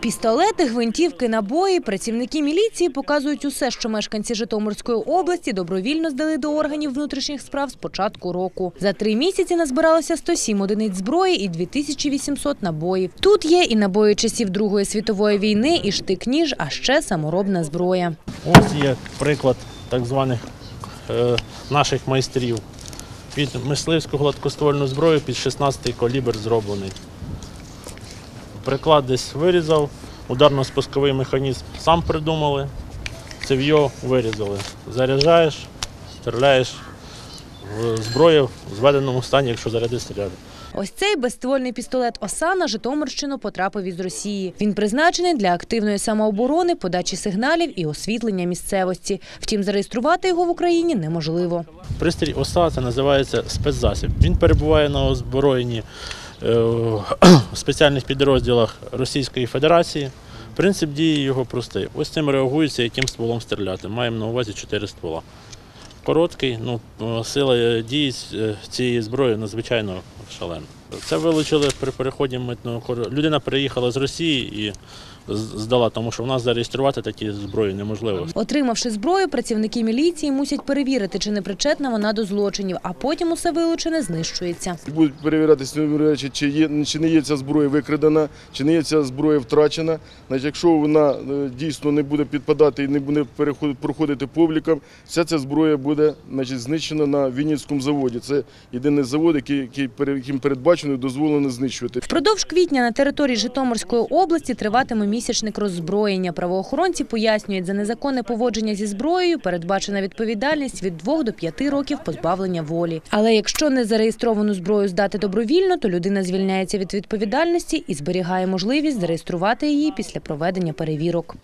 Пістолети, гвинтівки, набої. Працівники міліції показують усе, що мешканці Житомирської області добровільно здали до органів внутрішніх справ з початку року. За три місяці назбиралося 107 одиниць зброї і 2800 набоїв. Тут є і набої часів Другої світової війни, і штик-ніж, а ще саморобна зброя. Ось є приклад так званих е, наших майстрів. Під мисливську гладкоствольну зброю під 16-й калібр зроблений. Приклад десь вирізав, ударно-спусковий механізм сам придумали, цев'йо вирізали. Заряджаєш, стріляєш в зброю в зведеному стані, якщо заряди стріляти. Ось цей безствольний пістолет «Оса» на Житомирщину потрапив із Росії. Він призначений для активної самооборони, подачі сигналів і освітлення місцевості. Втім, зареєструвати його в Україні неможливо. Пристрій ОСА це називається спецзасіб. Він перебуває на озброєнні в спеціальних підрозділах Російської Федерації. Принцип дії його простий. Ось цим реагується, яким стволом стріляти. Маємо на увазі чотири ствола. Короткий, ну, е, сила дії е, цієї зброї надзвичайно шалена. Це вилучили при переході митного кордону. Людина переїхала з Росії і здала, тому що в нас зареєструвати такі зброї неможливо. Отримавши зброю, працівники міліції мусять перевірити, чи не причетна вона до злочинів, а потім усе вилучене знищується. Будуть перевірятися речі, чи є чи не є ця зброя викрадена, чи не є ця зброя втрачена. Значить, якщо вона е, дійсно не буде підпадати і не буде переходити проходити публікам, вся ця зброя буде значить, знищена на Вінницькому заводі. Це єдиний завод, який, яким передбачено дозволено знищувати. Впродовж квітня на території Житомирської області триватиме місячник роззброєння. Правоохоронці пояснюють, за незаконне поводження зі зброєю передбачена відповідальність від 2 до 5 років позбавлення волі. Але якщо не зареєстровану зброю здати добровільно, то людина звільняється від відповідальності і зберігає можливість зареєструвати її після проведення перевірок.